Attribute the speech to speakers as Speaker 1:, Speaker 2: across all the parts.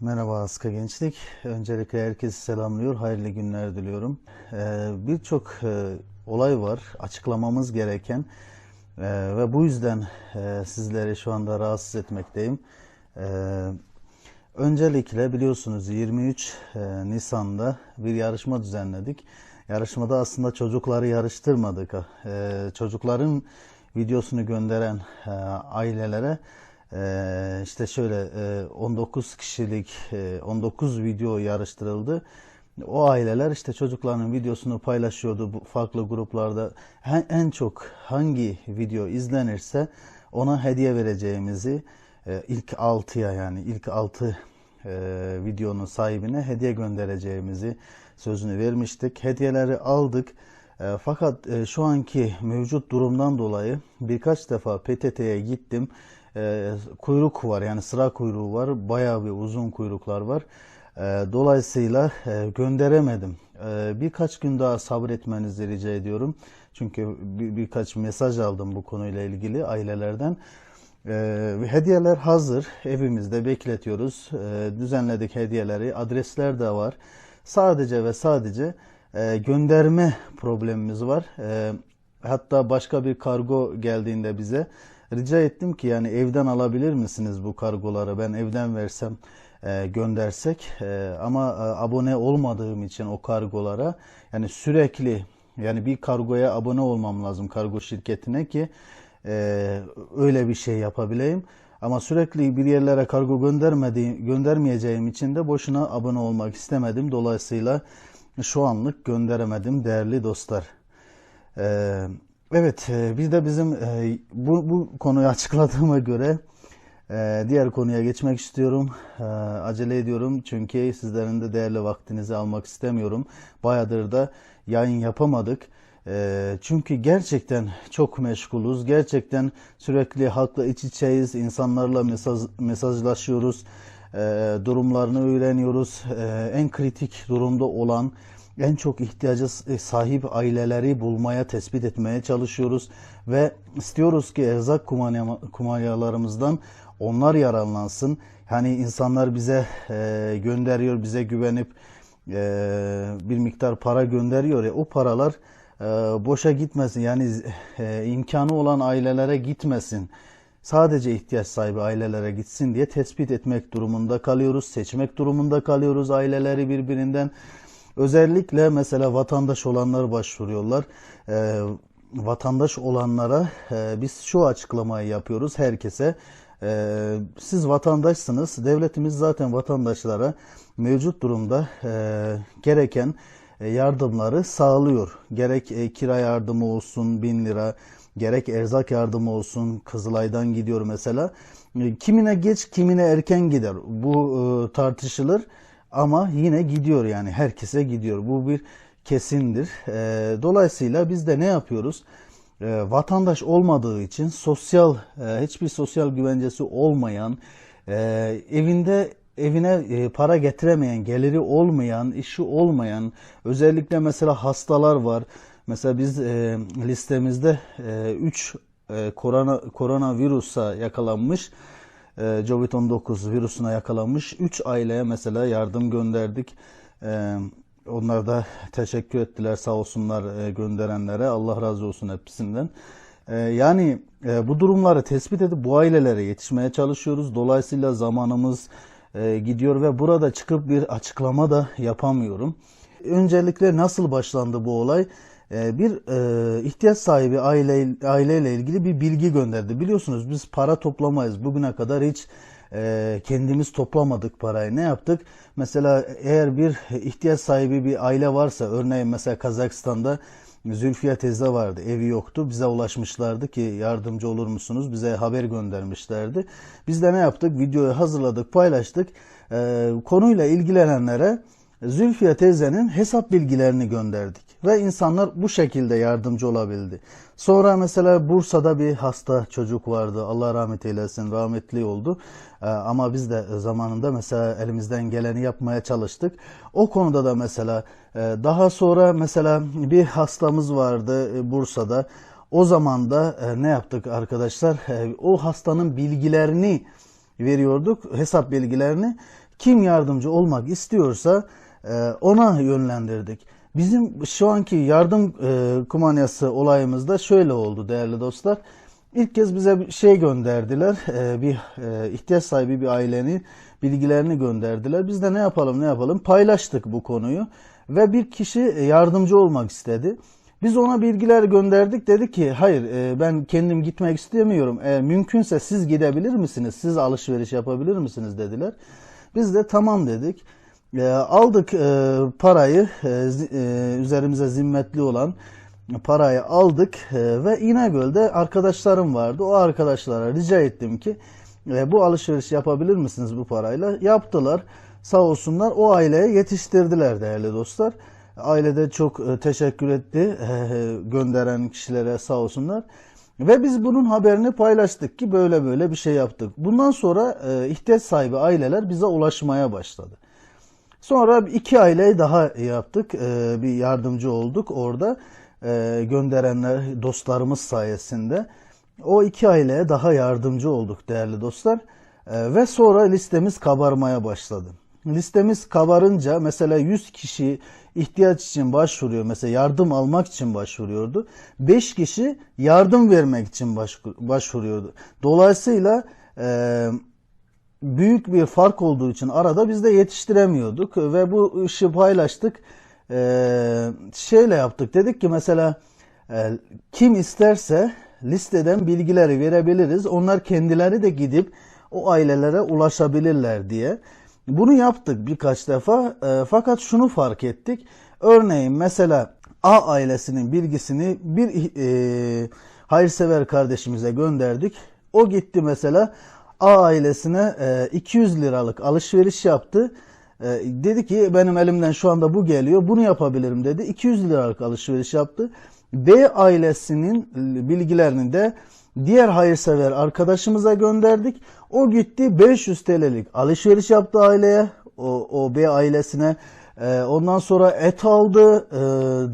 Speaker 1: Merhaba Aska Gençlik. Öncelikle herkesi selamlıyor. Hayırlı günler diliyorum. Ee, Birçok e, olay var açıklamamız gereken Ee, ve bu yüzden e, sizleri şu anda rahatsız etmekteyim. Ee, öncelikle biliyorsunuz 23 e, Nisan'da bir yarışma düzenledik. Yarışmada aslında çocukları yarıştırmadık. Ee, çocukların videosunu gönderen e, ailelere ee, işte şöyle e, 19 kişilik e, 19 video yarıştırıldı. O aileler işte çocuklarının videosunu paylaşıyordu bu farklı gruplarda. En, en çok hangi video izlenirse ona hediye vereceğimizi e, ilk 6'ya yani ilk 6 e, videonun sahibine hediye göndereceğimizi sözünü vermiştik. Hediyeleri aldık. E, fakat e, şu anki mevcut durumdan dolayı birkaç defa PTT'ye gittim. E, kuyruk var yani sıra kuyruğu var. Bayağı bir uzun kuyruklar var. E, dolayısıyla e, gönderemedim. E, birkaç gün daha sabretmenizi rica ediyorum. Çünkü bir, birkaç mesaj aldım bu konuyla ilgili ailelerden. Ee, hediyeler hazır. Evimizde bekletiyoruz. Ee, düzenledik hediyeleri. Adresler de var. Sadece ve sadece e, gönderme problemimiz var. Ee, hatta başka bir kargo geldiğinde bize rica ettim ki yani evden alabilir misiniz bu kargoları? Ben evden versem e, göndersek E, ama e, abone olmadığım için o kargolara yani sürekli yani bir kargoya abone olmam lazım kargo şirketine ki e, öyle bir şey yapabileyim. Ama sürekli bir yerlere kargo göndermediğim, göndermeyeceğim için de boşuna abone olmak istemedim. Dolayısıyla şu anlık gönderemedim değerli dostlar. Ee, evet, e, bir de bizim e, bu, bu konuyu açıkladığıma göre e, diğer konuya geçmek istiyorum. Acele ediyorum çünkü sizlerin de değerli vaktinizi almak istemiyorum. Bayağıdır da yayın yapamadık. Çünkü gerçekten çok meşguluz. Gerçekten sürekli halkla iç içeyiz. insanlarla mesaj, mesajlaşıyoruz. Durumlarını öğreniyoruz. En kritik durumda olan en çok ihtiyacı sahip aileleri bulmaya, tespit etmeye çalışıyoruz ve istiyoruz ki erzak kumanya- kumanyalarımızdan onlar yararlansın. Hani insanlar bize e, gönderiyor, bize güvenip e, bir miktar para gönderiyor ya o paralar e, boşa gitmesin. Yani e, imkanı olan ailelere gitmesin. Sadece ihtiyaç sahibi ailelere gitsin diye tespit etmek durumunda kalıyoruz. Seçmek durumunda kalıyoruz aileleri birbirinden. Özellikle mesela vatandaş olanlar başvuruyorlar. Ee, vatandaş olanlara e, biz şu açıklamayı yapıyoruz herkese. Ee, siz vatandaşsınız. Devletimiz zaten vatandaşlara mevcut durumda e, gereken e, yardımları sağlıyor. Gerek e, kira yardımı olsun 1000 lira, gerek erzak yardımı olsun Kızılay'dan gidiyor mesela. E, Kimine geç, kimine erken gider. Bu e, tartışılır. Ama yine gidiyor yani herkese gidiyor. Bu bir kesindir. E, dolayısıyla biz de ne yapıyoruz? E, vatandaş olmadığı için sosyal e, hiçbir sosyal güvencesi olmayan e, evinde evine e, para getiremeyen, geliri olmayan, işi olmayan özellikle mesela hastalar var. Mesela biz e, listemizde 3 e, korona koronavirusa yakalanmış e, Covid-19 virüsüne yakalanmış 3 aileye mesela yardım gönderdik. E, onlar da teşekkür ettiler sağ olsunlar e, gönderenlere. Allah razı olsun hepsinden. E, yani e, bu durumları tespit edip bu ailelere yetişmeye çalışıyoruz. Dolayısıyla zamanımız e, gidiyor ve burada çıkıp bir açıklama da yapamıyorum. Öncelikle nasıl başlandı bu olay? E, bir e, ihtiyaç sahibi aile aileyle ilgili bir bilgi gönderdi. Biliyorsunuz biz para toplamayız. Bugüne kadar hiç e, kendimiz toplamadık parayı. Ne yaptık? Mesela eğer bir ihtiyaç sahibi bir aile varsa, örneğin mesela Kazakistan'da Zülfiye teyze vardı, evi yoktu. Bize ulaşmışlardı ki yardımcı olur musunuz? Bize haber göndermişlerdi. Biz de ne yaptık? Videoyu hazırladık, paylaştık. Konuyla ilgilenenlere Zülfiye teyzenin hesap bilgilerini gönderdik ve insanlar bu şekilde yardımcı olabildi. Sonra mesela Bursa'da bir hasta çocuk vardı. Allah rahmet eylesin, rahmetli oldu. Ee, ama biz de zamanında mesela elimizden geleni yapmaya çalıştık. O konuda da mesela e, daha sonra mesela bir hastamız vardı e, Bursa'da. O zaman da e, ne yaptık arkadaşlar? O hastanın bilgilerini veriyorduk, hesap bilgilerini Kim yardımcı olmak istiyorsa ona yönlendirdik. Bizim şu anki yardım e, kumanyası olayımızda şöyle oldu değerli dostlar. İlk kez bize bir şey gönderdiler. E, bir e, ihtiyaç sahibi bir ailenin bilgilerini gönderdiler. Biz de ne yapalım ne yapalım paylaştık bu konuyu ve bir kişi yardımcı olmak istedi. Biz ona bilgiler gönderdik. Dedi ki hayır e, ben kendim gitmek istemiyorum. Eğer mümkünse siz gidebilir misiniz? Siz alışveriş yapabilir misiniz dediler. Biz de tamam dedik. E, aldık e, parayı üzerimize zimmetli olan parayı aldık ve İnegöl'de arkadaşlarım vardı. O arkadaşlara rica ettim ki bu alışveriş yapabilir misiniz bu parayla? Yaptılar. Sağ olsunlar o aileye yetiştirdiler değerli dostlar. Ailede çok e, teşekkür etti e, gönderen kişilere sağ olsunlar. Ve biz bunun haberini paylaştık ki böyle böyle bir şey yaptık. Bundan sonra e, ihtiyaç sahibi aileler bize ulaşmaya başladı. Sonra iki aileyi daha yaptık. Bir yardımcı olduk orada. Gönderenler dostlarımız sayesinde. O iki aileye daha yardımcı olduk değerli dostlar. Ve sonra listemiz kabarmaya başladı. Listemiz kabarınca mesela 100 kişi ihtiyaç için başvuruyor. Mesela yardım almak için başvuruyordu. 5 kişi yardım vermek için başvuruyordu. Dolayısıyla e, büyük bir fark olduğu için arada biz de yetiştiremiyorduk ve bu işi paylaştık. E, şeyle yaptık. Dedik ki mesela e, kim isterse listeden bilgileri verebiliriz. Onlar kendileri de gidip o ailelere ulaşabilirler diye. Bunu yaptık birkaç defa e, fakat şunu fark ettik. Örneğin mesela A ailesinin bilgisini bir e, hayırsever kardeşimize gönderdik. O gitti mesela A ailesine e, 200 liralık alışveriş yaptı. E, dedi ki benim elimden şu anda bu geliyor bunu yapabilirim dedi. 200 liralık alışveriş yaptı. B ailesinin bilgilerini de diğer hayırsever arkadaşımıza gönderdik. O gitti 500 TL'lik alışveriş yaptı aileye, o, o B ailesine. E, ondan sonra et aldı, e,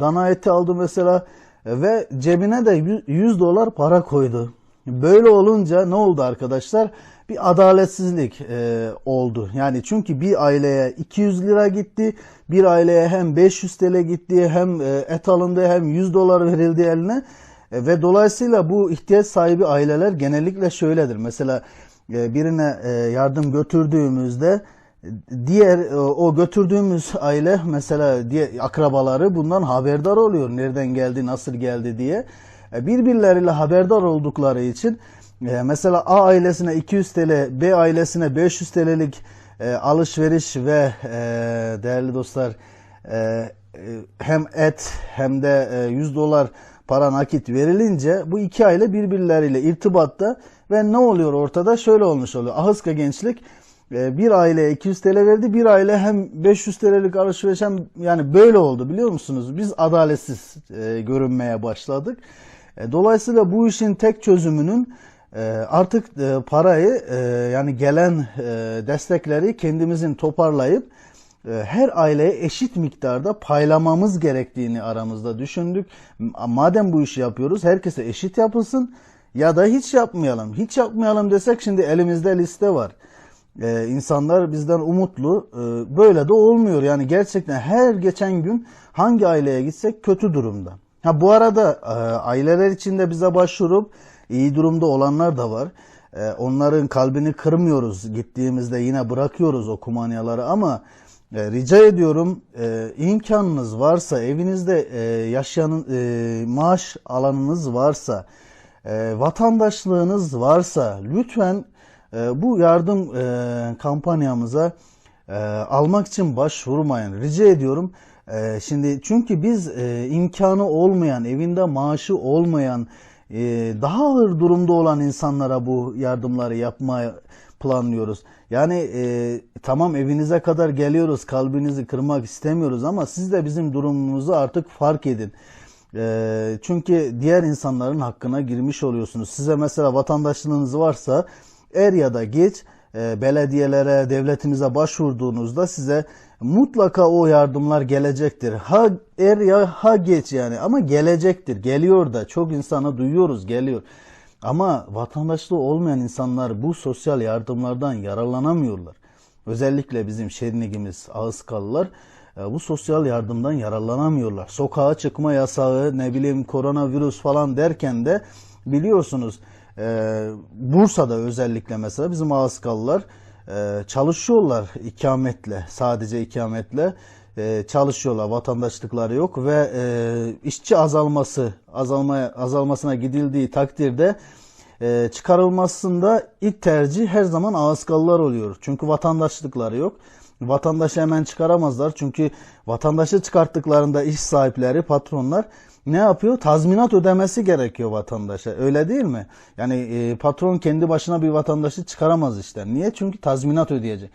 Speaker 1: dana eti aldı mesela e, ve cebine de 100 dolar para koydu. Böyle olunca ne oldu arkadaşlar? Bir adaletsizlik e, oldu. Yani çünkü bir aileye 200 lira gitti, bir aileye hem 500 TL gitti, hem e, et alındı, hem 100 dolar verildi eline. E, ve dolayısıyla bu ihtiyaç sahibi aileler genellikle şöyledir. Mesela e, birine e, yardım götürdüğümüzde diğer o götürdüğümüz aile mesela diye akrabaları bundan haberdar oluyor. Nereden geldi, nasıl geldi diye. Birbirleriyle haberdar oldukları için mesela A ailesine 200 TL, B ailesine 500 TL'lik alışveriş ve değerli dostlar hem et hem de 100 dolar para nakit verilince bu iki aile birbirleriyle irtibatta ve ne oluyor ortada? Şöyle olmuş oluyor. Ahıska Gençlik e, bir aileye 200 TL verdi. Bir aile hem 500 TL'lik alışveriş hem yani böyle oldu biliyor musunuz? Biz adaletsiz e, görünmeye başladık. E, dolayısıyla bu işin tek çözümünün artık parayı yani gelen destekleri kendimizin toparlayıp ee, her aileye eşit miktarda paylamamız gerektiğini aramızda düşündük. Madem bu işi yapıyoruz herkese eşit yapılsın ya da hiç yapmayalım. Hiç yapmayalım desek şimdi elimizde liste var. Ee, insanlar bizden umutlu. Ee, böyle de olmuyor. Yani gerçekten her geçen gün hangi aileye gitsek kötü durumda. Ha bu arada e, aileler içinde bize başvurup iyi durumda olanlar da var. E, onların kalbini kırmıyoruz. Gittiğimizde yine bırakıyoruz o kumanyaları ama e, rica ediyorum e, imkanınız varsa evinizde e, yaşayan e, maaş alanınız varsa e, vatandaşlığınız varsa lütfen e, bu yardım e, kampanyamıza e, almak için başvurmayın. Rica ediyorum. E, şimdi çünkü biz e, imkanı olmayan, evinde maaşı olmayan, daha ağır durumda olan insanlara bu yardımları yapmaya planlıyoruz. Yani e, tamam evinize kadar geliyoruz, kalbinizi kırmak istemiyoruz ama siz de bizim durumumuzu artık fark edin. E, çünkü diğer insanların hakkına girmiş oluyorsunuz. Size mesela vatandaşlığınız varsa er ya da geç e, belediyelere, devletimize başvurduğunuzda size mutlaka o yardımlar gelecektir. Ha er ya ha geç yani ama gelecektir. Geliyor da çok insanı duyuyoruz geliyor. Ama vatandaşlığı olmayan insanlar bu sosyal yardımlardan yararlanamıyorlar. özellikle bizim Şirinlikimiz, Ağızkalılar e, bu sosyal yardımdan yararlanamıyorlar. Sokağa çıkma yasağı, ne bileyim koronavirüs falan derken de biliyorsunuz e, Bursa'da özellikle mesela bizim Ağızkalılar e, çalışıyorlar ikametle, sadece ikametle e, çalışıyorlar. Vatandaşlıkları yok ve e, işçi azalması, azalmaya azalmasına gidildiği takdirde e, çıkarılmasında ilk tercih her zaman Ağızkalılar oluyor. Çünkü vatandaşlıkları yok. Vatandaşı hemen çıkaramazlar. Çünkü vatandaşı çıkarttıklarında iş sahipleri, patronlar ne yapıyor? Tazminat ödemesi gerekiyor vatandaşa. Öyle değil mi? Yani e, patron kendi başına bir vatandaşı çıkaramaz işten. Niye? Çünkü tazminat ödeyecek.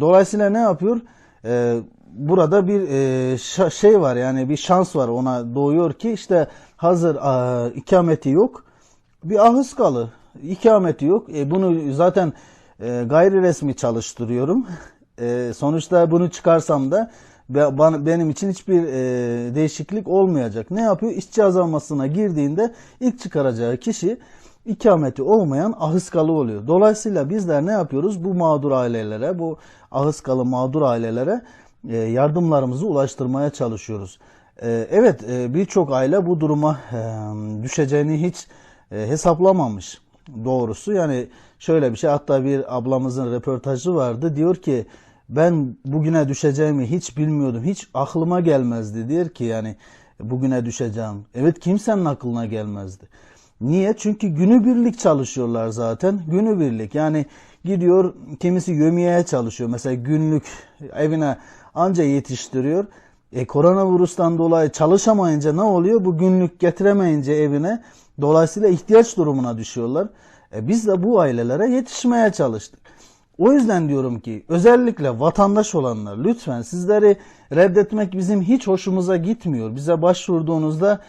Speaker 1: Dolayısıyla ne yapıyor? E, burada bir e, şey var yani bir şans var ona doğuyor ki işte hazır a, ikameti yok bir ahıs kalı ikameti yok. E, bunu zaten e, gayri resmi çalıştırıyorum. E, sonuçta bunu çıkarsam da benim için hiçbir e, değişiklik olmayacak. Ne yapıyor? İşçi azalmasına girdiğinde ilk çıkaracağı kişi ikameti olmayan ahıskalı oluyor. Dolayısıyla bizler ne yapıyoruz? Bu mağdur ailelere, bu ahıskalı mağdur ailelere e, yardımlarımızı ulaştırmaya çalışıyoruz. E, evet birçok aile bu duruma düşeceğini hiç hesaplamamış doğrusu. Yani şöyle bir şey hatta bir ablamızın röportajı vardı. Diyor ki ben bugüne düşeceğimi hiç bilmiyordum. Hiç aklıma gelmezdi. Diyor ki yani bugüne düşeceğim. Evet kimsenin aklına gelmezdi. Niye? Çünkü günübirlik çalışıyorlar zaten. Günübirlik. Yani gidiyor kimisi yömiyeye çalışıyor. Mesela günlük evine anca yetiştiriyor. E koronavirüsten dolayı çalışamayınca ne oluyor? Bu günlük getiremeyince evine dolayısıyla ihtiyaç durumuna düşüyorlar. E biz de bu ailelere yetişmeye çalıştık. O yüzden diyorum ki özellikle vatandaş olanlar lütfen sizleri reddetmek bizim hiç hoşumuza gitmiyor. Bize başvurduğunuzda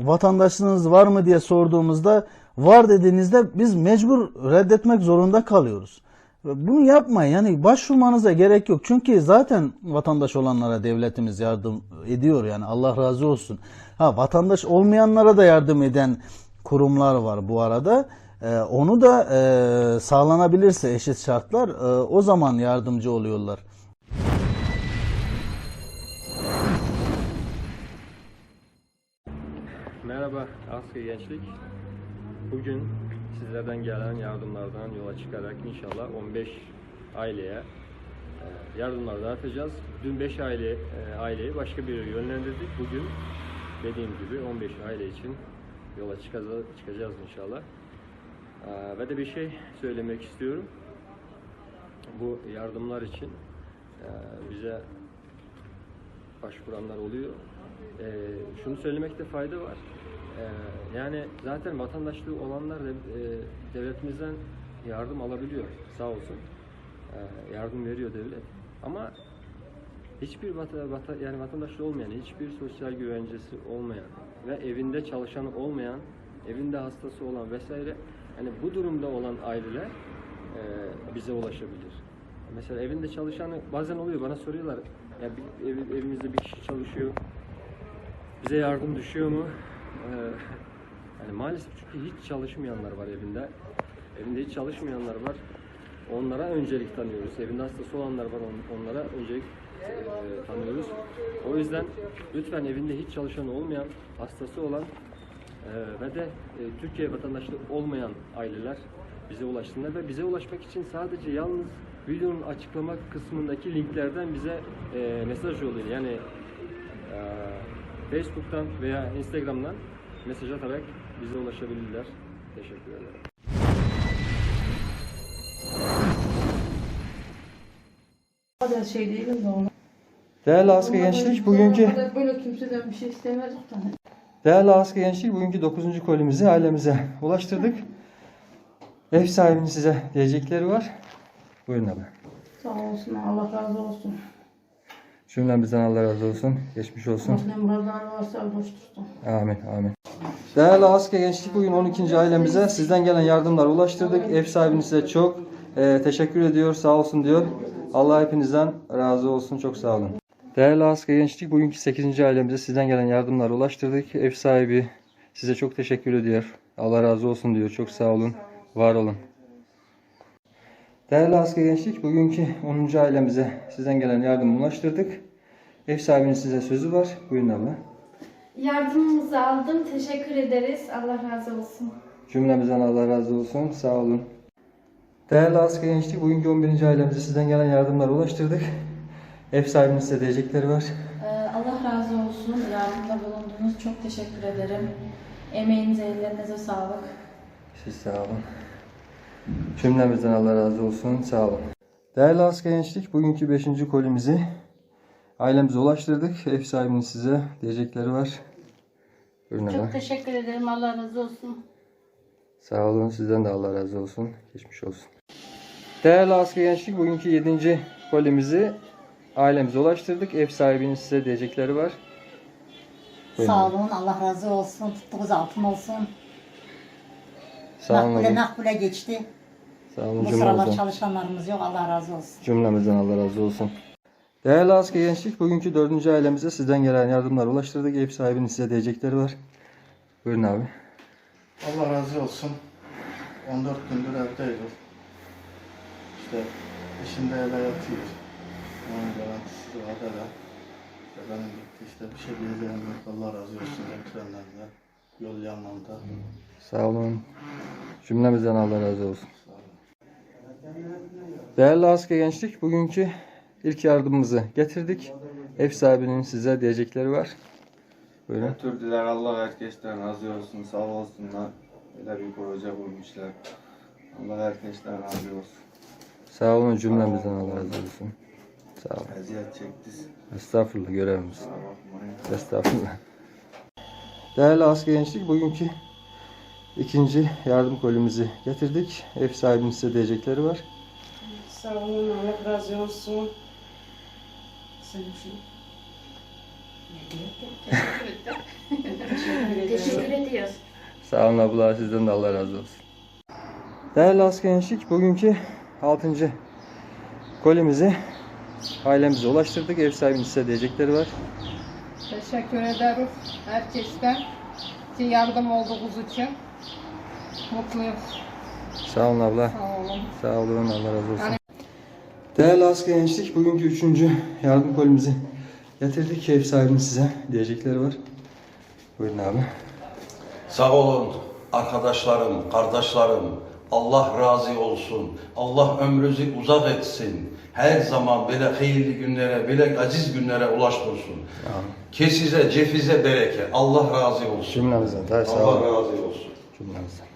Speaker 1: vatandaşlığınız var mı diye sorduğumuzda var dediğinizde biz mecbur reddetmek zorunda kalıyoruz. Bunu yapmayın yani başvurmanıza gerek yok. Çünkü zaten vatandaş olanlara devletimiz yardım ediyor yani Allah razı olsun. Ha vatandaş olmayanlara da yardım eden kurumlar var bu arada. Ee, onu da e, sağlanabilirse eşit şartlar e, o zaman yardımcı oluyorlar.
Speaker 2: Merhaba Askeri Gençlik. Bugün sizlerden gelen yardımlardan yola çıkarak inşallah 15 aileye e, yardımlar dağıtacağız. Dün 5 aile e, aileyi başka bir yere yönlendirdik. Bugün dediğim gibi 15 aile için yola çıkacağız inşallah. E, Ve de bir şey söylemek istiyorum. Bu yardımlar için e, bize başvuranlar oluyor. Ee, şunu söylemekte fayda var. Ee, yani zaten vatandaşlığı olanlar e, devletimizden yardım alabiliyor. Sağ olsun. Ee, yardım veriyor devlet. Ama hiçbir vata, vata, yani vatandaşlığı olmayan, hiçbir sosyal güvencesi olmayan ve evinde çalışanı olmayan, evinde hastası olan vesaire yani bu durumda olan aileler e, bize ulaşabilir. Mesela evinde çalışanı bazen oluyor bana soruyorlar ya bir, ev- evimizde bir kişi çalışıyor bize yardım düşüyor mu? Ee, yani maalesef çünkü hiç çalışmayanlar var evinde. Evinde hiç çalışmayanlar var. Onlara öncelik tanıyoruz. Evinde hastası olanlar var. on- Onlara öncelik e, tanıyoruz. O yüzden lütfen evinde hiç çalışan olmayan, hastası olan e, ve de e, Türkiye vatandaşlığı olmayan aileler bize ulaşsınlar ve bize ulaşmak için sadece yalnız videonun açıklama kısmındaki linklerden bize e, mesaj yollayın. Yani e, Facebook'tan veya Instagram'dan mesaj atarak bize ulaşabilirler. Teşekkür ederim.
Speaker 3: şey değilim de ona.
Speaker 2: Değerli Askı Gençlik, bugünkü
Speaker 3: böyle kimseden bir şey istemezdik.
Speaker 2: Değerli Askı Gençlik, bugünkü 9. kolimizi ailemize ulaştırdık. Ev sahibinin size diyecekleri var. Buyurun abi.
Speaker 3: Sağ olsun Allah razı olsun.
Speaker 2: Cümlemizden Allah razı olsun. Geçmiş olsun.
Speaker 3: Muslim bardağı varsa boş tutsun.
Speaker 2: Amin, amin. Değerli Aske Gençlik bugün 12. ailemize sizden gelen yardımlar ulaştırdık. Ev sahibiniz size çok e, teşekkür ediyor, sağ olsun diyor. Allah hepinizden razı olsun, çok sağ olun. Değerli Aske Gençlik bugünkü 8. ailemize sizden gelen yardımlar ulaştırdık. Ev sahibi size çok teşekkür ediyor. Allah razı olsun diyor, çok sağ olun, var olun.
Speaker 4: Değerli asker gençlik, bugünkü 10. ailemize sizden gelen yardımı ulaştırdık. Ev sahibinin size sözü var. Buyurun abla.
Speaker 5: Yardımımızı aldım. Teşekkür ederiz. Allah razı olsun.
Speaker 4: Cümlemizden Allah razı olsun. Sağ olun. Değerli asker gençlik, bugünkü 11. ailemize sizden gelen yardımları ulaştırdık. Ev sahibinin size diyecekleri var.
Speaker 6: Ee, Allah razı olsun. Yardımda bulundunuz. Çok teşekkür ederim. Emeğinize, ellerinize sağlık.
Speaker 4: Siz sağ olun. Cümlemizden Allah razı olsun. Sağ olun. Değerli asker gençlik, bugünkü 5. kolimizi ailemize ulaştırdık. Ev sahibinin size diyecekleri var. Abla.
Speaker 7: Çok teşekkür ederim. Allah razı olsun.
Speaker 4: Sağ olun. Sizden de Allah razı olsun. Geçmiş olsun. Değerli asker gençlik, bugünkü 7. kolimizi ailemize ulaştırdık. Ev sahibinin size diyecekleri var. Buyurun.
Speaker 7: Sağ olun. Allah razı olsun. Tuttuğunuz altın olsun.
Speaker 4: Sağ olun.
Speaker 7: Makbule
Speaker 4: abla.
Speaker 7: makbule geçti.
Speaker 4: Sağ olun.
Speaker 7: Bu sıralar
Speaker 4: Cümlemizden.
Speaker 7: çalışanlarımız yok. Allah razı olsun.
Speaker 4: Cümlemizden Allah razı olsun. Değerli asker gençlik, bugünkü dördüncü ailemize sizden gelen yardımlar ulaştırdık. Ev sahibinin size diyecekleri var. Buyurun abi.
Speaker 1: Allah razı olsun. 14 gündür evdeydim. İşte eşim de evde yatıyor. Onun garantisi var da. İşte benim gitti işte bir şey diyeceğim yok. Allah razı olsun getirenlerden. Yol yanmamda.
Speaker 4: Sağ olun. Cümlemizden Allah razı olsun. Değerli asker gençlik, bugünkü ilk yardımımızı getirdik. Ev sahibinin size diyecekleri var. Buyurun.
Speaker 8: Götürdüler Allah herkesten razı olsun sağ olsunlar. Böyle bir proje bulmuşlar. Allah herkesten razı olsun.
Speaker 4: Sağ olun cümlemizden Allah razı olsun. Sağ olun.
Speaker 8: Eziyet çektiniz.
Speaker 4: Estağfurullah görevimiz. Estağfurullah. Değerli asker gençlik, bugünkü ikinci yardım kolimizi getirdik. Ev sahibinin size diyecekleri var.
Speaker 9: Sağ olun, Allah razı olsun.
Speaker 5: Teşekkür ediyoruz.
Speaker 4: Sağ olun abla, sizden de Allah razı olsun. Değerli asker gençlik, bugünkü 6. kolimizi ailemize ulaştırdık. Ev sahibinin size diyecekleri var.
Speaker 9: Teşekkür ederiz herkesten ki yardım olduğunuz için. Mutluyuz.
Speaker 4: Sağ olun abla.
Speaker 9: Sağ olun.
Speaker 4: Sağ olun, Allah razı olsun. Değerli asker gençlik, bugünkü üçüncü yardım kolimizi getirdik. Ev sahibinin size diyecekleri var. Buyurun abi.
Speaker 10: Sağ olun arkadaşlarım, kardeşlerim. Allah razı olsun. Allah ömrünüzü uzak etsin. Her zaman böyle hayırlı günlere, böyle aziz günlere ulaştırsın. Kesize, cefize bereket. Allah razı olsun.
Speaker 4: Cümlemizden.
Speaker 10: Allah razı olsun.
Speaker 4: Cümlemizden.